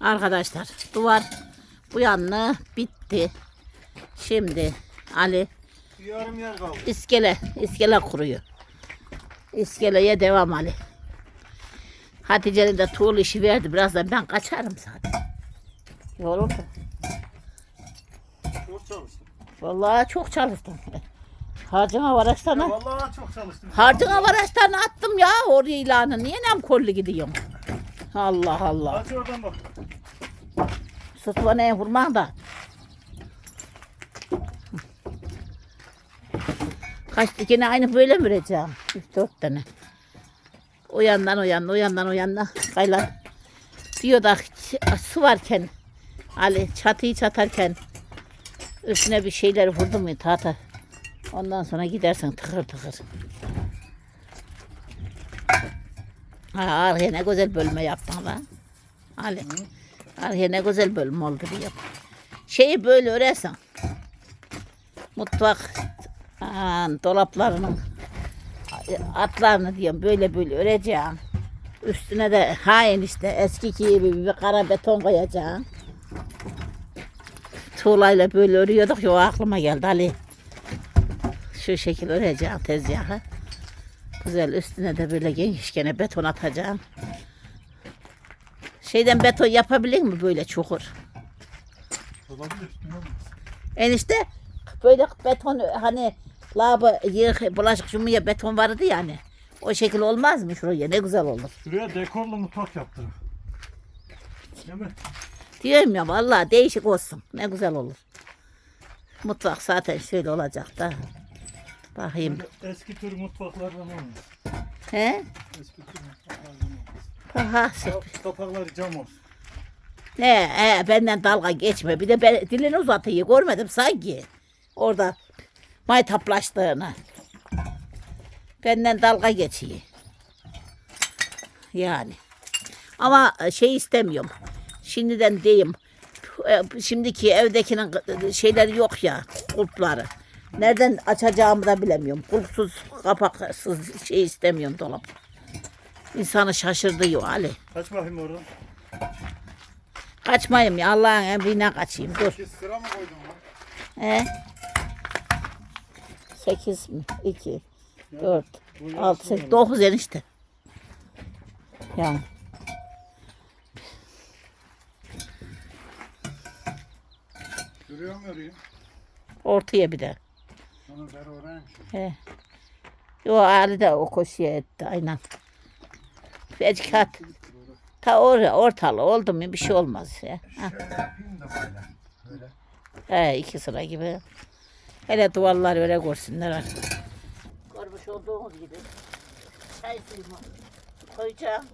Arkadaşlar duvar bu yanlı bitti. Şimdi Ali Yarım yer kaldı. iskele iskele kuruyor. İskeleye devam Ali. Hatice'nin de tuğul işi verdi. Birazdan ben kaçarım zaten. Yoruldum. Çok çalıştım. Vallahi çok çalıştım. Harcına varaçlarına, Vallahi çok çalıştım. harcına varaçlarına attım ya oraya ilanı. Niye nem kollu gidiyorum? Allah Allah. Aç oradan bak. Sırtla neye vurman da. Kaç yine aynı böyle mi vereceğim? Üç dört tane. O yandan o yandan o yandan o yandan. Kaylar. Diyor da su varken Ali çatıyı çatarken üstüne bir şeyler vurdu mu tahta. Ondan sonra gidersin tıkır tıkır. Ha, arkaya ne güzel bölme yaptın lan. Ali. Arkaya ne güzel bölme oldu diyor. Şeyi böyle örersen. Mutfak aa, dolaplarının atlarını diyorum böyle böyle öreceğim. Üstüne de hain işte eski gibi bir kara beton koyacağım. Tuğlayla böyle örüyorduk ya aklıma geldi Ali. Şu şekil öreceğim tezgahı. Güzel üstüne de böyle genişkene beton atacağım. Şeyden beton yapabilir mi böyle çukur? Olabilir. Enişte böyle beton hani labı yık bulaşık yumuya beton vardı yani. O şekil olmaz mı şuraya ne güzel olur. Şuraya dekorlu mutfak yaptım. Değil mi? Diyorum ya vallahi değişik olsun. Ne güzel olur. Mutfak zaten şöyle olacak da. Bakayım. Böyle eski tür mutfaklardan olmuş. He? Eski tür mutfaklardan olmuş. Aha. Kap- Kapakları cam olsun. Ne? He, benden dalga geçme. Bir de ben, dilini uzatıyor. Görmedim sanki. Orada maytaplaştığını. Benden dalga geçiyor. Yani. Ama şey istemiyorum. Şimdiden diyeyim. e, Şimdiki evdekinin şeyleri yok ya. Kulpları. Nereden açacağımı da bilemiyorum. Kulpsuz, kapaksız şey istemiyorum dolap. İnsanı şaşırtıyor Ali. Kaç bakayım oradan. Kaçmayayım ya Allah'ın emrine kaçayım dur. İki sıra mı koydun lan? He? Sekiz mi? İki, dört, bu altı, yarısı sekiz, var. dokuz enişte. Yani Görüyor mu öreyim? ortaya bir de. Onu ver orayım. He. Yo Ali de o koşuya etti aynen. Beckat. Ta oraya ortalı oldu mu bir şey olmaz ya. Ha. Şöyle yapayım da böyle. Böyle. He iki sıra gibi. Hele duvarlar öyle görsünler artık. Görmüş olduğunuz gibi çay suyumu koyacağım.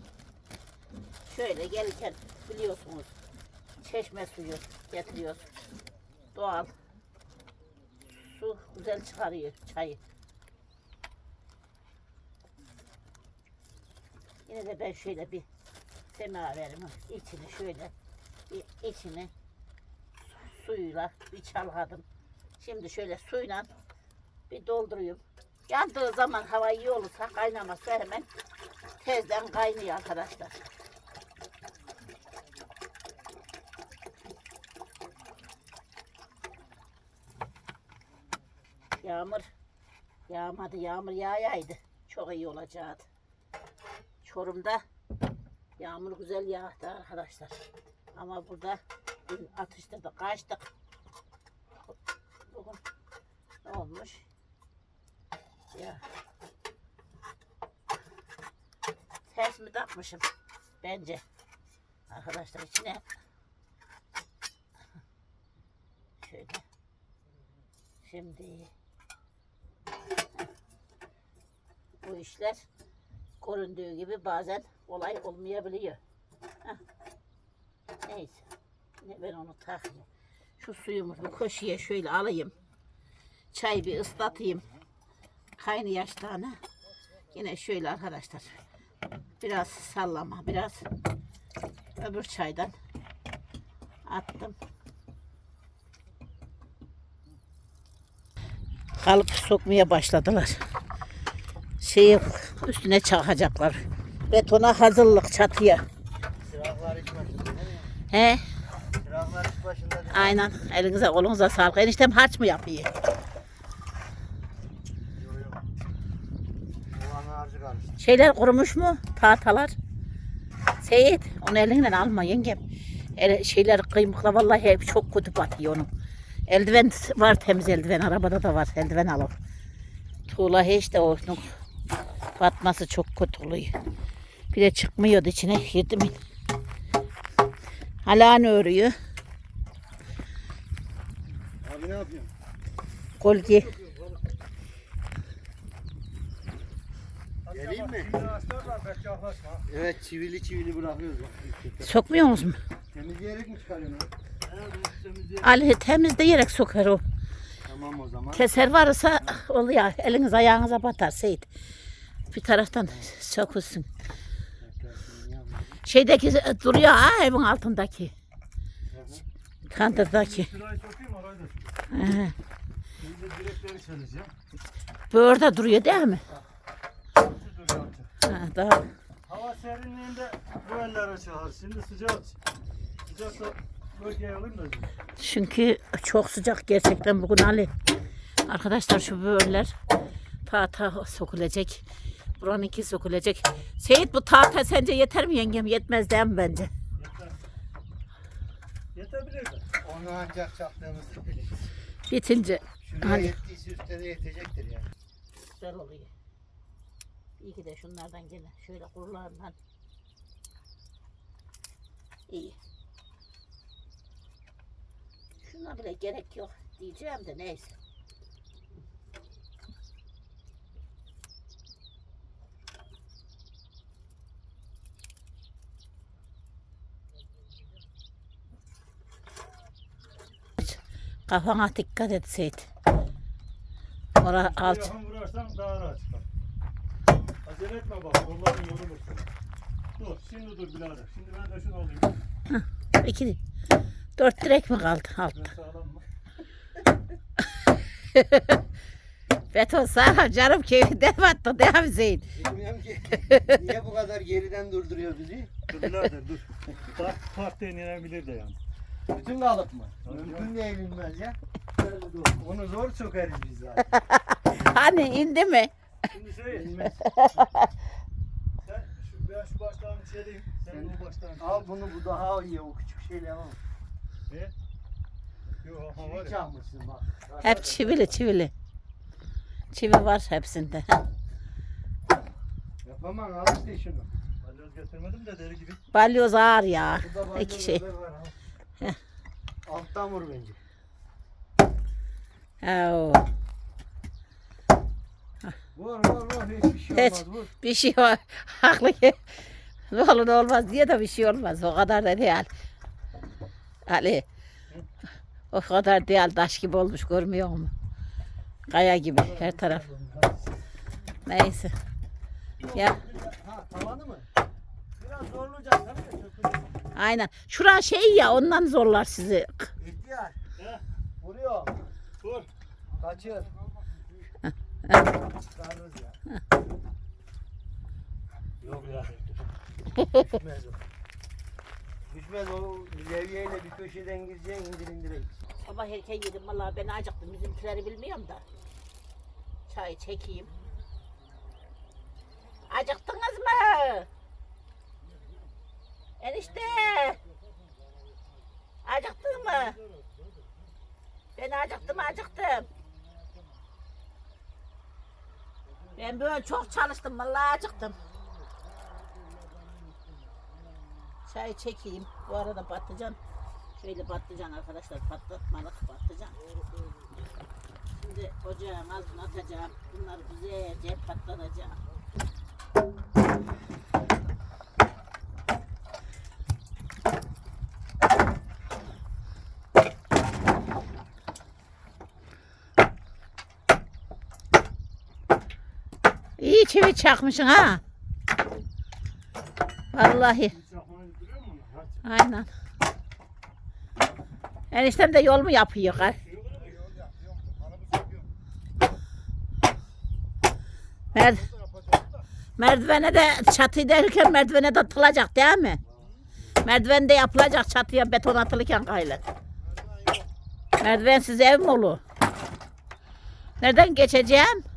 Şöyle gelirken biliyorsunuz çeşme suyu getiriyoruz. Doğal. Su güzel çıkarıyor çayı. Yine de ben şöyle bir semaverimin içini şöyle bir içini suyuyla bir çalkadım. Şimdi şöyle suyla bir dolduruyorum. Yandığı zaman hava iyi olursa kaynamazsa hemen tezden kaynıyor arkadaşlar. Yağmur yağmadı yağmur yağaydı. Çok iyi olacaktı. Çorum'da yağmur güzel yağdı arkadaşlar. Ama burada dün atıştırdık kaçtık. Bugün ne olmuş? Ya. Ters mi takmışım? Bence. Arkadaşlar içine şöyle şimdi bu işler göründüğü gibi bazen kolay olmayabiliyor. Heh. Neyse. Ben onu takayım. Şu suyumu bir koşuya şöyle alayım. Çay bir ıslatayım. Kaynı yaşlarını. Yine şöyle arkadaşlar. Biraz sallama. Biraz öbür çaydan attım. Kalıp sokmaya başladılar. Şeyi üstüne çakacaklar. Betona hazırlık çatıya. Silahlar hiç başladı. He Çıraklar iş başında aynen elinize kolunuza sağlık. Eniştem harç mı yapıyor? Şeyler kurumuş mu? Tahtalar. Seyit onu elinden alma yengem. El, şeyler kıymıkla vallahi hep çok kötü batıyor onun. Eldiven var temiz eldiven. Arabada da var eldiven alıp. Tuğla hiç de onun batması çok kötü oluyor. Bir de çıkmıyordu içine girdi mi? Hala ne örüyor? Abi ne yapıyorsun? Kolye. Geleyim mi? Evet çivili çivili bırakıyoruz bak. Sokmuyor musun? Temizleyerek mi çıkarıyorsun. Ali temizleyerek sokar o. Tamam o zaman. Keser varsa oluyor. Eliniz ayağınıza batar Seyit. Bir taraftan sokulsun. Şeydeki duruyor ha evin altındaki. Kandırdaki. He. Çeleceğim. Böyle duruyor değil mi? Ha, daha. Hava serinliğinde bu eller açılır. Şimdi sıcak. Sıcaksa bölgeye alayım da. Çünkü çok sıcak gerçekten bugün Ali. Arkadaşlar şu böğürler tahta sokulacak. Buranınki sokulacak. Seyit bu tahta sence yeter mi yengem? Yetmez değil mi bence? Yeter. Yetebilir. Onu ancak çaktığımız bilir. Bitince. Şuraya Hadi. yettiyse üstte de yetecektir yani. Güzel oluyor. İyi ki de şunlardan gene şöyle kurularından. İyi. Şuna bile gerek yok diyeceğim de neyse. Kafana dikkat et Seyit. Ora alt. Yakın vurarsan daha rahat çıkar. Acele etme bak. Kolların yorulur sana. Dur. Şimdi dur birader. Şimdi ben de şunu alayım. İki, dört direk mi kaldı altta? Sağlam mı? Beton sağ canım keyfinden battı değil mi Zeyn? Bilmiyorum ki niye bu kadar geriden durduruyor bizi? Dur birader dur. Park, parkta inilebilir de yani. Bütün kalıp mı? Mümkün değil inmez ya. Onu zor çökeriz biz zaten. Hani indi mi? Şimdi şey. İnmez. Sen şu, ben şu baştan içeriyim. Sen Sen- bu baştan Al bunu bu daha iyi o küçük şeyle ama. Ne? Yok ha var Çivi ya. çalmışsın bak. Hep çivili çivili. Çivi var hepsinde. Yapamam al işte şunu. Balyoz getirmedim de deri gibi. Balyoz ağır ya. Burada balyoz İki şey. var. Heh. Alttan vur bence. Oo. Vur vur vur hiçbir şey Hiç. olmaz vur. Bir şey var. Haklı ki. Ne olur ne olmaz diye de bir şey olmaz. O kadar da değil. Ali. O kadar değil. Taş gibi olmuş görmüyor musun? Kaya gibi her taraf. Neyse. Ya Ha tavanı mı? Biraz zorlayacağız tabii de. Aynen. Şura şey ya ondan zorlar sizi. İhtiyar. He. Vuruyor. Dur. Kaçır. Çıkarırız ya. Yok ya. Düşmez o. Düşmez o levyeyle bir köşeden gireceksin indir indireyim. Sabah erken yedim vallahi ben acıktım. Bizimkileri bilmiyorum da. Çay çekeyim. Acıktınız mı? Enişte. Acıktın mı? Ben acıktım acıktım. Ben böyle çok çalıştım vallahi acıktım. Çay çekeyim. Bu arada patlıcan Şöyle patlıcan arkadaşlar patlatmalık patlıcan. Şimdi ocağın altına atacağım. Bunlar güzelce patlatacağım. İyi çivi çakmışsın ha. Vallahi. Aynen. Eniştem de yol mu yapıyor? ha? Mer merdivene de çatı derken merdivene de atılacak değil mi? Merdiven de yapılacak çatıya beton atılırken gayrı. Merdivensiz ev mi olur? Nereden geçeceğim?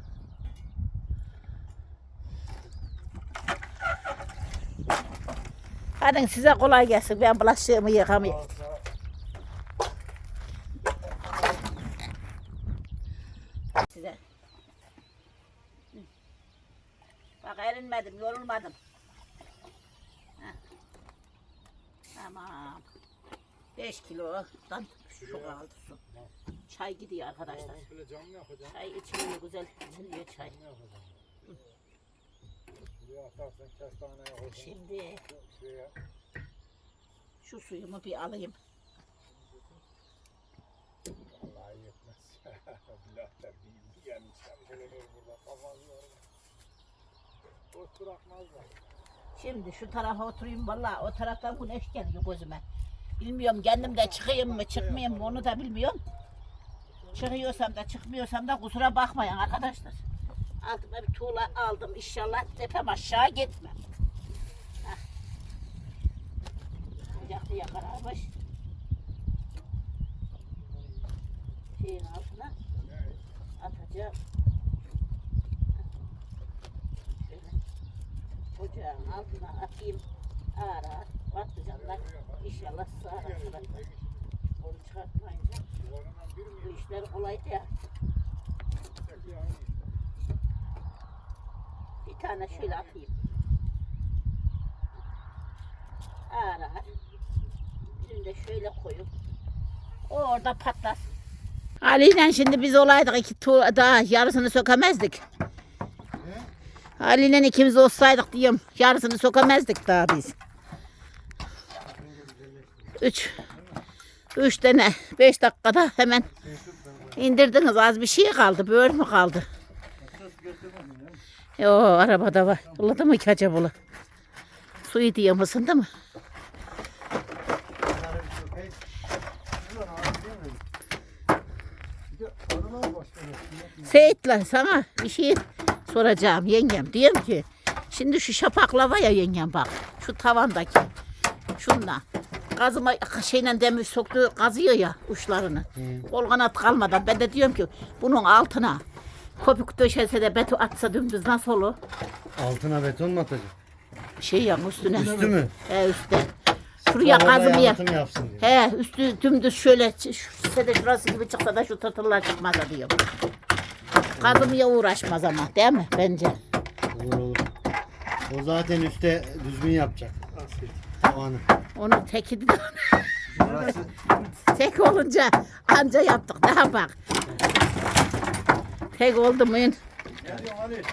Hadi size kolay gelsin. Ben bulaşığımı yıkamayayım. Size. Bak erinmedim, yorulmadım. Heh. Tamam. 5 kilodan şu kaldı su. Çay gidiyor arkadaşlar. Çay içiliyor güzel içiliyor çay. Buraya kestaneye. Şimdi Şuraya. şu suyumu bir alayım. Vallahi yetmez. Birader bir. Şöyle bir burada kafası yorma. Boş bırakmazlar. Şimdi şu tarafa oturayım vallahi o taraftan güneş geliyor gözüme. Bilmiyorum kendim de çıkayım mı çıkmayayım mı onu da bilmiyorum. Çıkıyorsam da çıkmıyorsam da kusura bakmayın arkadaşlar. Altıma bir tuğla aldım inşallah tepem aşağı gitmem. Hah. Ocak diye kararmış. Şeyin altına atacağım. Ocağın altına atayım. Ağır patlıcanlar inşallah sağır arkadaşlar. Onu çıkartmayınca bu işler kolay değil. yüksek ya? aynı. Tane şöyle atayım. Ağır ağır. Birini de şöyle koyup o orada patlar. Ali ile şimdi biz olaydık iki tu daha yarısını sökemezdik. Ali ile ikimiz olsaydık diyorum yarısını sökemezdik daha biz. Üç. Üç tane beş dakikada hemen indirdiniz az bir şey kaldı böğür mü kaldı? Yo arabada var. Buladı mı ki acaba? Suyu diyor musun değil mi? Başlıyor. Seyit'le sana bir şey soracağım yengem. Diyorum ki şimdi şu şapakla var ya yengem bak. Şu tavandaki. Şunla. Kazıma şeyle demir soktu kazıyor ya uçlarını. Kol kanat kalmadan ben de diyorum ki bunun altına köpük döşese de beton atsa dümdüz nasıl olur? Altına beton mu atacak? Şey ya üstüne. Üstü mü? He üstte. Şuraya Orada kazımaya. yalıtım yapsın diyor. He üstü dümdüz şöyle ç- şu de şurası gibi çıksa da şu tırtıllar çıkmaz da diyorum. Kazımaya uğraşmaz ama değil mi bence? Olur olur. O zaten üstte düzgün yapacak. Tavanı. Onun teki tek olunca anca yaptık daha bak. Tek oldu mu? Ne diyorsun Ali?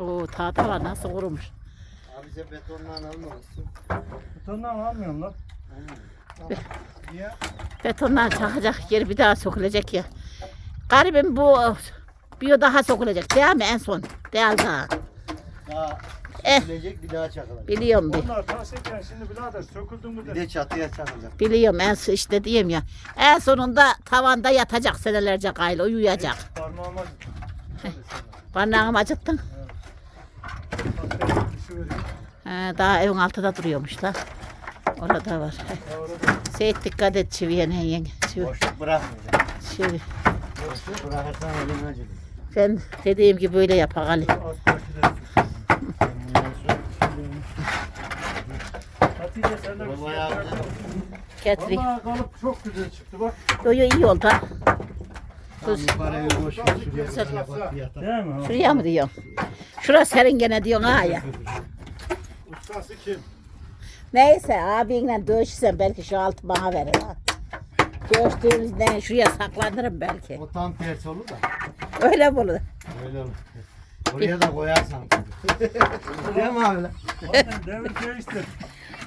Oo tahtalar nasıl kurumuş. abi sen betonla almamışsın. Betondan almıyorum lan. Niye? Betonlar çakacak yer bir daha sokulacak ya. Garibim bu bir daha sokulacak değil mi en son? Değil daha. Daha Eh. bir daha çakılacak. Biliyorum bir. Onlar taşırken şimdi birader söküldü mü Bir de. de çatıya çakılacak. Biliyorum en son işte diyeyim ya. En sonunda tavanda yatacak senelerce gayrı uyuyacak. Parmağıma Parmağımı acıttın. düşüveriyor. Ha, daha evin altında duruyormuş da. Orada var. Ya orada Seyit dikkat et çiviye ne yenge. Çivi, Boşluk bırakmayacak. çivi. Boşluk bırakırsan elin acıdır. Ben dediğim gibi böyle yapak Ali. Bundan sonra Hatice sen de bir şey bayağı yapar. Getireyim. Vallahi kalıp çok güzel çıktı bak. Yo yo iyi oldu. ha. Yukarıya bir boş ver. Şuraya tane bak bir yatak. Değil mi? Şuraya mı diyorsun? Şura serin gene diyorsun ha ya. Ustası kim? Neyse abinle dövüşürsen belki şu altı bana verir ha. Dövüştüğümüzden şuraya saklanırım belki. O tam tersi olur da. Öyle mi olur? Öyle olur. Oraya da koyarsan. Değil mi abi lan? Aynen devir değişti.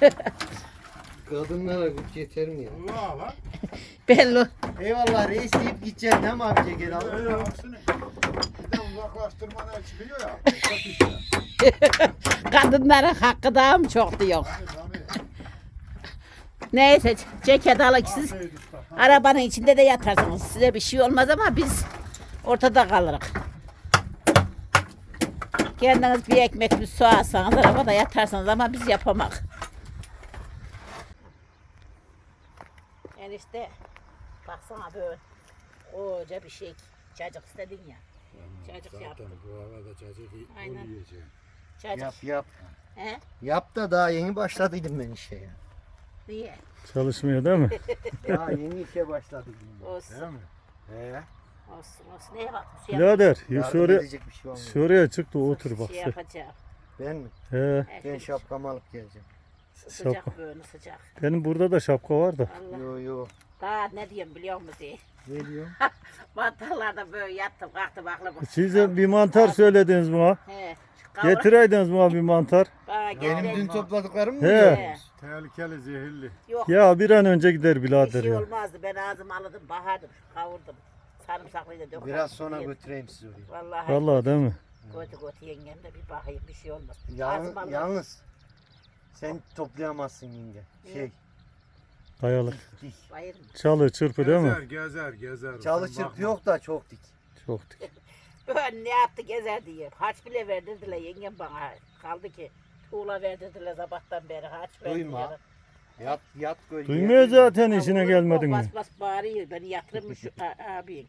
Kadınlara güç yeter mi ya? Allah lan. Belli. Eyvallah reis deyip gideceksin değil mi abice geri al? Öyle aksine. Bir de uzaklaştırmadan çıkıyor ya. Çok işte. Kadınların hakkı daha mı çok diyor. Tabii tabii. Neyse ceket alın siz. Aferin usta. Arabanın içinde de yatarsınız. Size bir şey olmaz ama biz ortada kalırız. Kendiniz bir ekmek bir su alsanız arabada yatarsanız ama biz yapamak. Enişte baksana böyle koca bir şey. Cacık istedin ya. Cacık yaptım. bu havada cacık Aynen. yiyeceğim. Cacık. Yap yap. He? Yap da daha yeni başladıydım ben işe ya. Niye? Çalışmıyor değil mi? Daha yeni işe başladıydım ben. Olsun. Değil mi? He. Olsun olsun. Neye bak? Şey, Birader ya Yardım şuraya, edecek bir şey olmuyor. şuraya çık da otur bak. şey yapacağım. Ben mi? He, Ben şöyle şapkamı alıp geleceğim. Sıcak şapka. böyle sıcak. Benim burada da şapka var da. Allah. Yo yo. Daha ne diyeyim biliyor musun. Ne diyor? Mantarlarda böyle yattım kalktım aklıma. Size bir mantar söylediniz bana. He. Kavur. Getireydiniz bana bir mantar. Benim dün topladıklarım mı? He. Tehlikeli, zehirli. Yok Ya bir an önce gider bir birader şey ya. olmazdı. Ben ağzımı aladım bahardım. Kavurdum. Sarımsaklıydı. döküldüm. Biraz sonra Yedim. götüreyim sizi oraya. Vallahi. Vallahi değil mi? Götü götü yengem de bir bakayım bir şey olmaz. Yalnız, Ağzımı aladım. yalnız sen toplayamazsın yenge. Şey, Dayalık. dik. Bayır mı? Çalı çırpı değil Gezer, mi? gezer, gezer. Çalı Sen çırpı bakma. yok da çok dik. Çok dik. Ben ne yaptı gezer diye. Haç bile verdirdiler yengem bana. Kaldı ki tuğla verdirdiler sabahtan beri. Haç Duyma. verdiler. Yat yat gölgeye. Duymuyor zaten işine vurur, gelmedin mi? Bas bas bağırıyor. Beni yatırmış şu a- abin.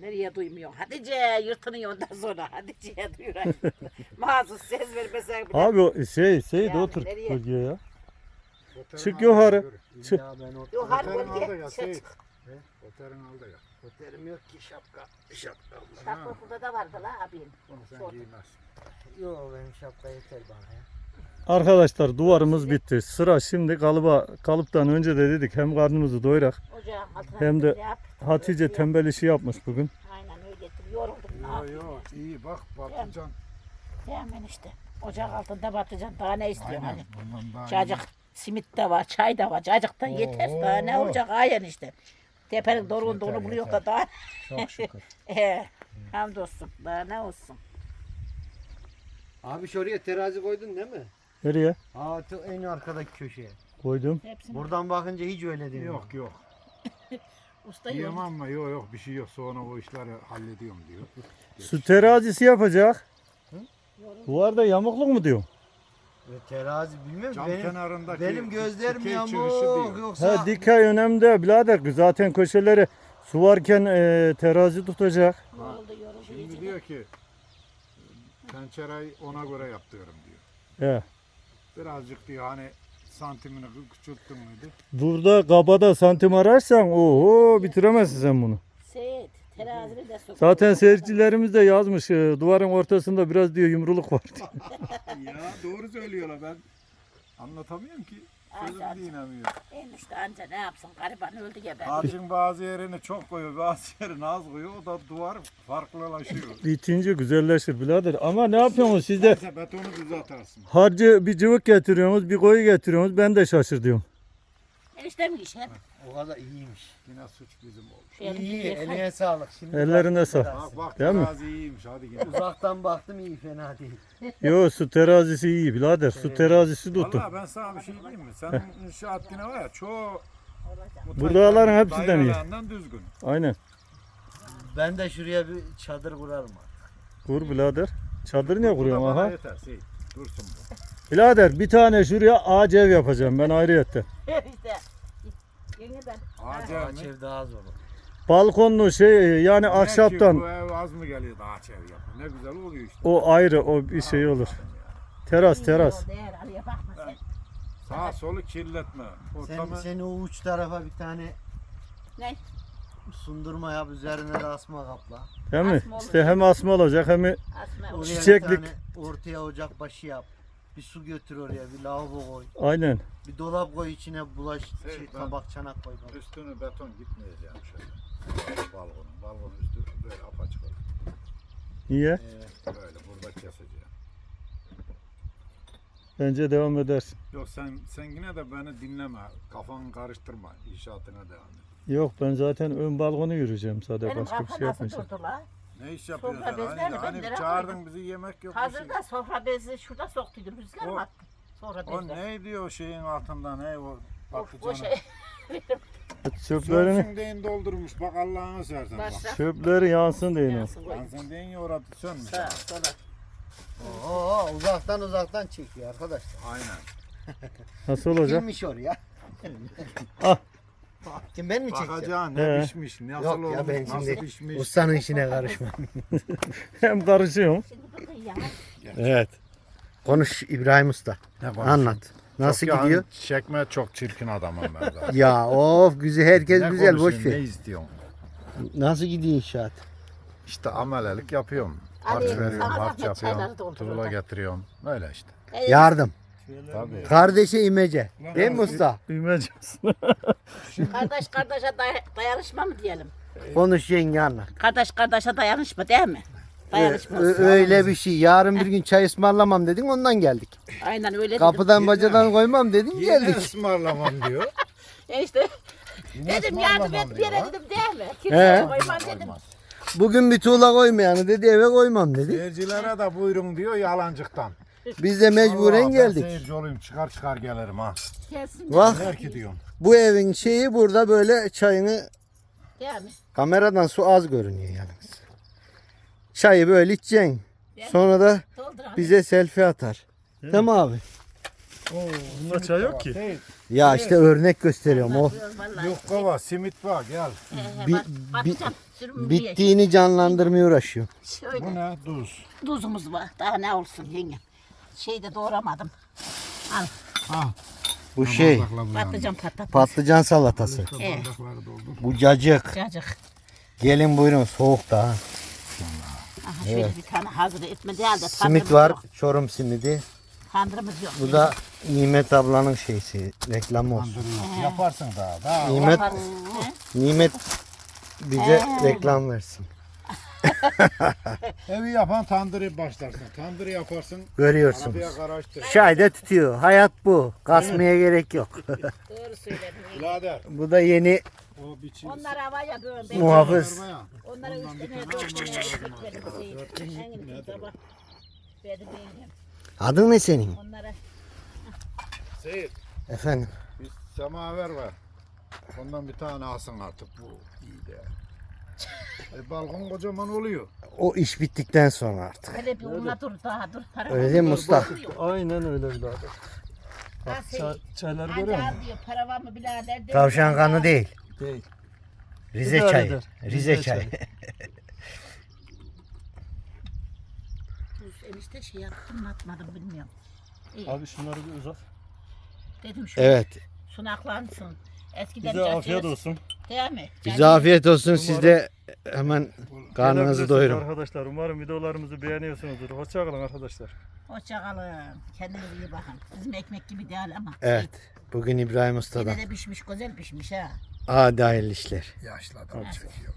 Nereye duymuyor? Hatice yırtınıyor ondan sonra. Hatice'ye duyuyor. Mahsus ses vermesen bile. Abi o şey Seyit Ya, otur nereye? bölgeye ya. Çık yukarı. Çık. Ya ben o Yok harbi Oterin aldı gel. ya, Çık. Oterin aldı ya. Oterim yok ki şapka. Şapka. Şapka burada da vardı la abim. Onu sen Sordum. giymezsin. Yok benim şapka yeter bana ya. Arkadaşlar duvarımız bitti. Sıra şimdi kalıba kalıptan önce de dedik hem karnımızı doyurak Hem de yap. Hatice tembel işi yapmış bugün. Aynen öyle ettim. Yoruldum. Yo yo iyi bak patlıcan. Hemen işte. Ocak altında batacaksın. Daha ne istiyorsun Aynen. Bundan daha iyi. Cacık, simit de var, çay da var. Cacık da yeter. Daha ne Oo. olacak? Aynen işte. Tepenin onu buluyor da daha. Çok şükür. He. Hamdolsun. Daha ne olsun? Abi şuraya terazi koydun değil mi? Nereye? Aa tu- en arkadaki köşeye. Koydum. Hepsini Buradan bakınca hiç öyle değil. Yok yok. usta Diyemem yok. ama yok yok bir şey yok. Sonra o işleri hallediyorum diyor. Su terazisi yapacak. Duvarda yamukluk mu diyor? Ve terazi bilmem Cam benim kenarındaki benim gözlerim dikey yamuk diyor. yoksa Ha dikey önemli değil birader. Zaten köşeleri su varken e, terazi tutacak. Yoruldu yoruldu. Şimdi iyice. diyor ki pençereyi ona göre yapıyorum diyor. He. Birazcık diyor hani santimini küçülttün müydü? Burada kabada santim ararsan oho bitiremezsin sen bunu. Seyit. Terazini de sok. Zaten seyircilerimiz de yazmış e, duvarın ortasında biraz diyor yumruluk var diyor. ya doğru söylüyorlar ben. Anlatamıyorum ki. Sözüm Anladım. dinlemiyor. Enişte anca ne yapsın? Gariban öldü ben. Harcın bazı yerini çok koyuyor, bazı yerini az koyuyor. O da duvar farklılaşıyor. Bitince güzelleşir birader. Ama ne yapıyorsunuz siz de Neyse betonu düzeltersin. harcı bir cıvık getiriyorsunuz bir koyu getiriyorsunuz ben de şaşır diyorum. Enişte mi iş hep? o kadar iyiymiş. Yine suç bizim oldu. Şu elimi İyi yıkayın. eline sağlık. Şimdi Ellerine sağlık. Bak bak Değil mi? terazi iyiymiş hadi gel. Uzaktan baktım iyi fena değil. Yo su terazisi iyi birader. Su terazisi tutun. Valla ben sana bir şey diyeyim mi? Senin inşaat yine var ya çoğu Buraların hepsinden iyi. dairelerden düzgün. Aynen. Ben de şuraya bir çadır kurarım artık. Kur birader. Çadır niye Bu da kuruyorsun bana aha? Yeter şey, dursun bu. Birader bir tane şuraya ağaç ev yapacağım ben ayrıyette. Yeniden. Ağaç ev mi? ev daha zor. olur. Balkonlu şey yani Ne ki ahşaptan Bu ev az mı geliyor da ağaç ev yapıyor. Ne güzel oluyor işte. o ayrı o bir şey olur. Teras teras. Değer araya bakma sen. Sağ solu kirletme. Sen, Ortamı sen o uç tarafa bir tane Ne? sundurma yap üzerine de asma kapla. Değil mi? Asma olur. İşte hem asma olacak hem Asma. Oraya Çiçeklik. tane ortaya ocak başı yap. Bir su götür oraya, bir lavabo koy. aynen. Bir dolap koy içine bulaş, Evet, şey, ben- tabak çanak koy. bana. üstünü beton gitmeyeceğim şöyle. Balkonun. Balkonun üstü böyle apaçık olur. Niye? Ee, Böyle burada keseceğim. Bence devam edersin. Yok sen sen yine de beni dinleme. Kafanı karıştırma. İnşaatına devam et. Yok ben zaten ön balkonu yürüyeceğim sadece Benim başka bir şey nasıl yapmayacağım. durdu la? Ne iş yapıyorsun? Sofra sen? bezleri Hani, ben hani nereye çağırdın koydum? bizi yemek yok. bir şey. Hazırda sofra bezi şurada soktuydum. Rüzgar O- mı attı? Sofra O bezleri. ne diyor şeyin altında ne o O, o patlıcanı. şey. Çöplerini Sönsün deyin doldurmuş. Bak Allah'ını seversen bak. Başla. çöpleri yansın deyin o. Yansın koy. Ben sen deyin ya orada sönmüş. Sağa sola. Oo, uzaktan uzaktan çekiyor arkadaşlar. Aynen. Nasıl olacak? Kimmiş oraya? Kim ben mi çekeceğim? Bakacaksın He. ne pişmiş, nasıl Yok ya, olmuş, ben nasıl şimdi pişmiş. Ustanın işine karışma. Hem karışıyorum. Evet. Konuş İbrahim Usta. Ne konuşayım? Anlat. Nasıl Çok gidiyor? yani Çekme çok çirkin adamım ben zaten. Ya of güzel herkes Ne güzel boş konuşayım, Ne ver. istiyorsun? Nasıl gidiyor inşaat? İşte amelelik yapıyorum. Harç Ali, veriyorum, sana harç çayları yapıyorum. doldur getiriyorum. Öyle işte. Yardım. Tabii. Kardeşe imece. Değil mi usta? Büyümeyeceğiz. Kardeş kardeşe day- dayanışma mı diyelim? Konuş yenge anlat. Kardeş kardeşe dayanışma değil mi? Dayanışma. Ö- öyle bir şey. Yarın bir gün çay ısmarlamam dedin ondan geldik. Aynen öyle dedim. Kapıdan bacadan koymam dedin Yine geldik. ısmarlamam diyor. E işte Yine dedim yardım et bir diyor, yere dedim değil mi? He. Kimseye koymam dedim. Bugün bir tuğla koymayanı dedi eve koymam dedi. Seyircilere de buyurun diyor yalancıktan. Biz de mecburen Allah, Ben geldik. seyirci olayım çıkar çıkar gelirim ha. Gelsin. Bak ki bu evin şeyi burada böyle çayını Değil mi? kameradan su az görünüyor yalnız. Çayı böyle içeceksin. Sonra da Dolduran. bize selfie atar. Değil mi abi? Oo, bunda çay yok ki. Değil. Ya işte örnek gösteriyorum. O Vallahi. Yok baba simit var gel. He, he, Bi- bak- bi- bakacağım. Sürüm diye. bittiğini canlandırmaya uğraşıyor. Şöyle Bu ne? Tuz. tuzumuz var. Daha ne olsun yenge. Şeyde doğramadım. Al Bu şey patlıcan patates. patlıcan salatası. Evet. Bardakları doldur. Bu cacık. Cacık. Gelin buyurun soğuk da. ha. Aha şöyle bir tane hazır etme değil de Simit tandırımız var. Yok. Çorum simidi. Tandırımız yok. Bu da Nimet ablanın şeysi. Reklamı olsun. Yaparsın daha. Daha. Nimet Yaparız. He? Nimet bize reklam versin. Evi yapan tandırı başlarsın. Tandırı yaparsın. Görüyorsunuz. Arabaya karıştır. Çayda tutuyor. Hayat bu. Kasmaya gerek yok. Doğru söyledin. Birader. bu da yeni O biçim. Onlar havaya böyle. muhafız. Onlara üç tane. Adın ne senin? Onlara Seyit. Efendim. Bir semaver var. Ondan bir tane alsın artık. Bu iyi de. E, balkon kocaman oluyor. O iş bittikten sonra artık. hele bir ona dur daha dur. Para Öyle değil mi usta? Aynen öyle birader. Ha, Bak şey, çay, çayları Hadi görüyor al musun? diyor. Para var mı birader? diyor. Tavşan kanı değil. Değil. Rize İdare çayı. eder. Rize Rize çayı. Tuz enişte şey yaptım mı atmadım bilmiyorum. İyi. Abi şunları bir uzat. Dedim şu Evet. sunaklansın. Eskiden Bize afiyet olsun. Değil mi? Bize afiyet olsun. Siz de hemen karnınızı doyurun. Arkadaşlar umarım videolarımızı beğeniyorsunuzdur. Hoşçakalın arkadaşlar. Hoşçakalın. Kendinize iyi bakın. Bizim ekmek gibi değil ama. Evet. Bugün İbrahim Yine Usta'dan. de pişmiş güzel pişmiş ha. Hadi hayırlı işler. Yaşlı adam çekiyor.